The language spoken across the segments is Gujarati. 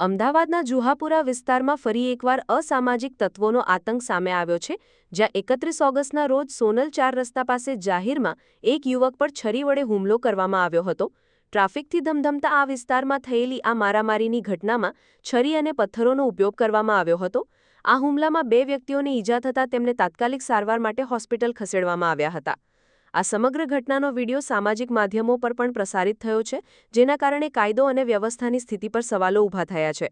અમદાવાદના જુહાપુરા વિસ્તારમાં ફરી એકવાર અસામાજિક તત્વોનો આતંક સામે આવ્યો છે, જ્યાં એકત્રીસ ઓગસ્ટના રોજ સોનલ ચાર રસ્તા પાસે જાહેરમાં એક યુવક પર છરી વડે હુમલો કરવામાં આવ્યો હતો. ટ્રાફિકથી ધમધમતા આ વિસ્તારમાં થયેલી આ મારામારીની ઘટનામાં છરી અને પથ્થરોનો ઉપયોગ કરવામાં આવ્યો હતો. આ હુમલામાં બે વ્યક્તિઓને ઈજા થતાં તેમને તાત્કાલિક સારવાર માટે હોસ્પિટલ ખસેડવામાં આવ્યા હતા. આ સમગ્ર ઘટનાનો વીડિયો સામાજિક માધ્યમો પર પણ પ્રસારિત થયો છે, જેના કારણે કાયદો અને વ્યવસ્થાની સ્થિતિ પર સવાલો ઊભા થયા છે.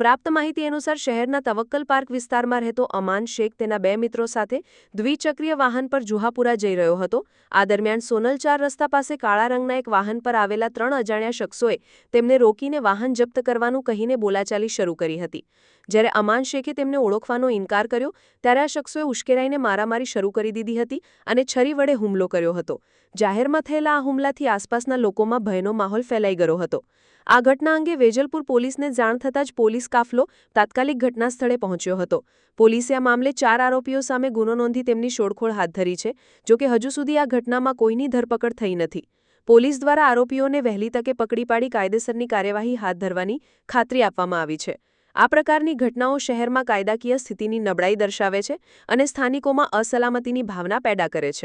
પ્રાપ્ત માહિતી અનુસાર શહેરના તવક્કલ પાર્ક વિસ્તારમાં રહેતો અમાન શેખ તેના બે મિત્રો સાથે દ્વિચક્રીય વાહન પર જુહાપુરા જઈ રહ્યો હતો. આ દરમિયાન સોનલ ચાર રસ્તા પાસે કાળા રંગના એક વાહન પર આવેલા ત્રણ અજાણ્યા શખ્સોએ તેમને રોકીને વાહન જપ્ત કરવાનું કહીને બોલાચાલી શરૂ કરી હતી. જ્યારે અમાન શેખે તેમને ઓળખવાનો ઇનકાર કર્યો, ત્યારે આ શખ્સોએ ઉશ્કેરાઈને મારામારી શરૂ કરી દીધી હતી અને છરી વડે હુમલો કર્યો હતો. જાહેરમાં થયેલા આ હુમલાથી આસપાસના લોકોમાં ભયનો માહોલ ફેલાઈ ગયો હતો. આ ઘટના અંગે વેજલપુર પોલીસને જાણ થતાં જ પોલીસ કાફલો તાત્કાલિક ઘટના સ્થળે પહોંચ્યો હતો. પોલીસે આ મામલે ચાર આરોપીઓ સામે ગુનો નોંધી તેમની શોધખોળ હાથ ધરી છે જોકે હજુ સુધી આ ઘટનામાં કોઈની ધરપકડ થઈ નથી. પોલીસ દ્વારા આરોપીઓને વહેલી તકે પકડી પાડી કાયદેસરની કાર્યવાહી હાથ ધરવાની ખાતરી આપવામાં આવી છે. આ પ્રકારની ઘટનાઓ શહેરમાં કાયદાકીય સ્થિતિની નબળાઈ દર્શાવે છે અને સ્થાનિકોમાં અસલામતીની ભાવના પેદા કરે છે.